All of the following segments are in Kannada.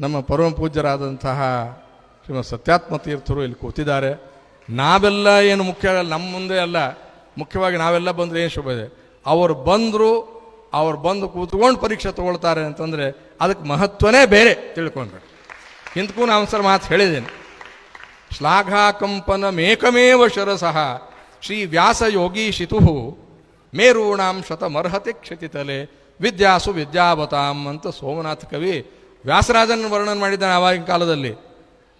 ನಮ್ಮ ಪರಮ ಪೂಜ್ಯರಾದಂತಹ ಶ್ರೀಮ ಸತ್ಯಾತ್ಮ ತೀರ್ಥರು ಇಲ್ಲಿ ಕೂತಿದ್ದಾರೆ. ನಾವೆಲ್ಲ ಏನು ಮುಖ್ಯ ನಮ್ಮ ಮುಂದೆ ಅಲ್ಲ. ಮುಖ್ಯವಾಗಿ ನಾವೆಲ್ಲ ಬಂದರೆ ಏನು ಶುಭ ಇದೆ? ಅವರು ಬಂದರು, ಅವ್ರು ಬಂದು ಕೂತ್ಕೊಂಡು ಪರೀಕ್ಷೆ ತಗೊಳ್ತಾರೆ ಅಂತಂದರೆ ಅದಕ್ಕೆ ಮಹತ್ವನೇ ಬೇರೆ ತಿಳ್ಕೊಂಡ್ರೆ. ಹಿಂದಕ್ಕೂ ನಾನು ಸರ್ ಮಾತು ಹೇಳಿದ್ದೇನೆ. ಶ್ಲಾಘಾಕಂಪನ ಮೇಕಮೇವ ಶರಸಃ ಶ್ರೀ ವ್ಯಾಸ ಯೋಗೀಶಿತು ಮೇರೂಣಾಂ ಶತಮರ್ಹತೆ ಕ್ಷತಿತಲೆ ವಿದ್ಯಾಸು ವಿದ್ಯಾವತಾಂ ಅಂತ ಸೋಮನಾಥ ಕವಿ ವ್ಯಾಸರಾಜನ ವರ್ಣನೆ ಮಾಡಿದ್ದಾನೆ ಆವಾಗಿನ ಕಾಲದಲ್ಲಿ.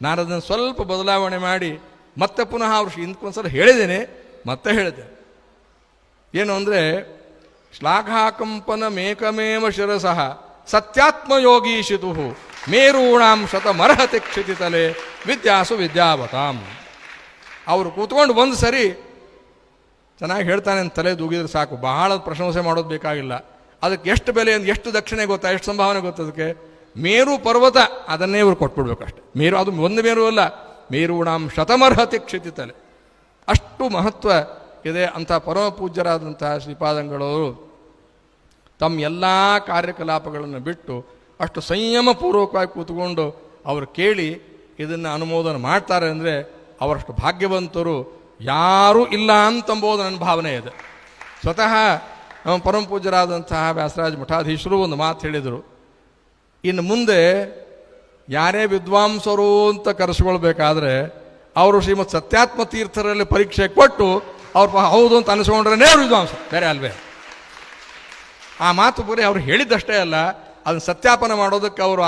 ನಾನು ಅದನ್ನು ಸ್ವಲ್ಪ ಬದಲಾವಣೆ ಮಾಡಿ ಮತ್ತೆ ಪುನಃ ಅವ್ರು ಹಿಂದ್ಕೊಂದ್ಸಲ ಹೇಳಿದ್ದೇನೆ, ಮತ್ತೆ ಹೇಳಿದೆ. ಏನು ಅಂದರೆ, ಶ್ಲಾಘಾಕಂಪನ ಮೇಕಮೇವ ಶಿರಸಃ ಸತ್ಯಾತ್ಮಯೋಗೀಶಿತು ಮೇರೂಣಾಂ ಶತಮರ್ಹತೆ ಕ್ಷಿತಿತಲೆ, ವಿದ್ಯಾಸು ವಿದ್ಯಾವತಾಂ. ಅವರು ಕೂತ್ಕೊಂಡು ಒಂದು ಸರಿ ಚೆನ್ನಾಗಿ ಹೇಳ್ತಾನೆ ಅಂತ ತಲೆ ದೂಗಿದ್ರೆ ಸಾಕು. ಬಹಳ ಪ್ರಶಂಸೆ ಮಾಡೋದು ಬೇಕಾಗಿಲ್ಲ. ಅದಕ್ಕೆ ಎಷ್ಟು ಬೆಲೆ, ಎಷ್ಟು ದಕ್ಷಿಣೆ ಗೊತ್ತಾ, ಎಷ್ಟು ಸಂಭಾವನೆ ಗೊತ್ತಾ ಅದಕ್ಕೆ? ಮೇರು ಪರ್ವತ, ಅದನ್ನೇ ಇವರು ಕೊಟ್ಬಿಡ್ಬೇಕಷ್ಟೆ. ಮೇರು ಅದು ಒಂದು ಮೇರು ಅಲ್ಲ, ಮೇರೂಣಾಂ ಶತಮರ್ಹತೆ ಕ್ಷಿತಿತಲೆ. ಅಷ್ಟು ಮಹತ್ವ ಇದೆ ಅಂಥ ಪರಮ ಪೂಜ್ಯರಾದಂತಹ ಶ್ರೀಪಾದಂಗಳವರು ತಮ್ಮ ಎಲ್ಲ ಕಾರ್ಯಕಲಾಪಗಳನ್ನು ಬಿಟ್ಟು ಅಷ್ಟು ಸಂಯಮಪೂರ್ವಕವಾಗಿ ಕೂತ್ಕೊಂಡು ಅವರು ಕೇಳಿ ಇದನ್ನು ಅನುಮೋದನೆ ಮಾಡ್ತಾರೆ ಅಂದರೆ ಅವರಷ್ಟು ಭಾಗ್ಯವಂತರು ಯಾರೂ ಇಲ್ಲ ಅಂತಂಬೋದು ನನ್ನ ಭಾವನೆ ಇದೆ. ಸ್ವತಃ ನಮ್ಮ ಪರಮ ಪೂಜ್ಯರಾದಂತಹ ವ್ಯಾಸರಾಜ ಮಠಾಧೀಶರು ಒಂದು ಮಾತು ಹೇಳಿದರು. ಇನ್ನು ಮುಂದೆ ಯಾರೇ ವಿದ್ವಾಂಸರು ಅಂತ ಕರೆಸ್ಕೊಳ್ಬೇಕಾದ್ರೆ ಅವರು ಶ್ರೀಮತ್ ಸತ್ಯಾತ್ಮ ತೀರ್ಥರಲ್ಲಿ ಪರೀಕ್ಷೆ ಕೊಟ್ಟು ಅವ್ರು ಹೌದು ಅಂತ ಅನಿಸ್ಕೊಂಡ್ರೆ ಅವ್ರು ವಿದ್ವಾಂಸ ಬೇರೆ ಅಲ್ವೇ. ಆ ಮಾತು ಬರೀ ಅವ್ರು ಹೇಳಿದ್ದಷ್ಟೇ ಅಲ್ಲ, ಅದನ್ನು ಸತ್ಯಾಪನ ಮಾಡೋದಕ್ಕೆ ಅವರು